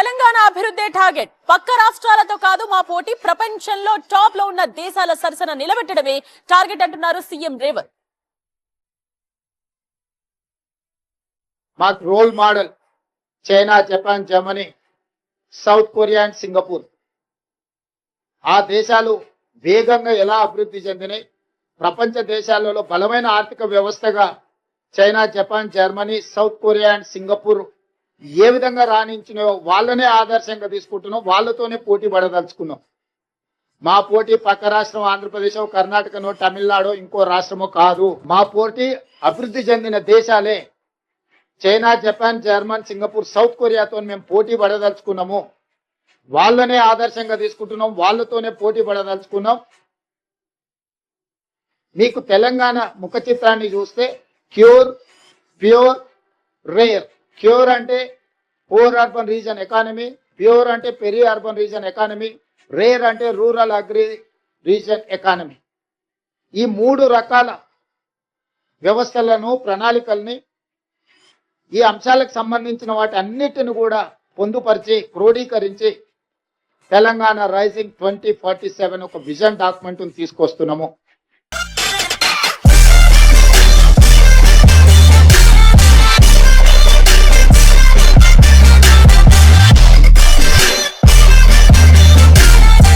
తెలంగాణ అభివృద్ధి టార్గెట్ పక్క రాష్ట్రాలతో కాదు మా పోటీ ప్రపంచంలో టాప్లో ఉన్న దేశాల సరసన నిలబెట్టడమే టార్గెట్ అంటున్నారు సీఎం రేవంత్. మాకు role model China Japan Germany South Korea and Singapore. ఆ దేశాలు వేగంగా ఎలా అభివృద్ధి చెందినాయి? ప్రపంచ దేశాలలో బలమైన ఆర్థిక వ్యవస్థగా China Japan Germany South Korea and Singapore ఏ విధంగా రాణించినో వాళ్ళనే ఆదర్శంగా తీసుకుంటున్నాం వాళ్ళతోనే పోటీ పడదలుచుకున్నాం. మా పోటీ పక్క రాష్ట్రం ఆంధ్రప్రదేశ్ కర్ణాటకనో తమిళనాడు ఇంకో రాష్ట్రమో కాదు. మా పోటీ అభివృద్ధి చెందిన దేశాలే. China Japan German Singapore South కొరియాతో మేము పోటీ పడదలుచుకున్నాము. వాళ్ళనే ఆదర్శంగా తీసుకుంటున్నాం వాళ్ళతోనే పోటీ పడదలుచుకున్నాం. మీకు తెలంగాణ ముఖ చిత్రాన్ని చూస్తే క్యూర్ ప్యూర్ రేర్. క్యూర్ అంటే poor urban region economy pure అంటే peri urban region economy rare అంటే రూరల్ అగ్రి రీజన్ ఎకానమీ ఈ మూడు రకాల వ్యవస్థలను ప్రణాళికల్ని ఈ అంశాలకు సంబంధించిన వాటి అన్నిటిని కూడా పొందుపరిచి క్రోడీకరించి Telangana rising twenty forty seven ఒక విజన్ డాక్యుమెంట్ను తీసుకొస్తున్నాము.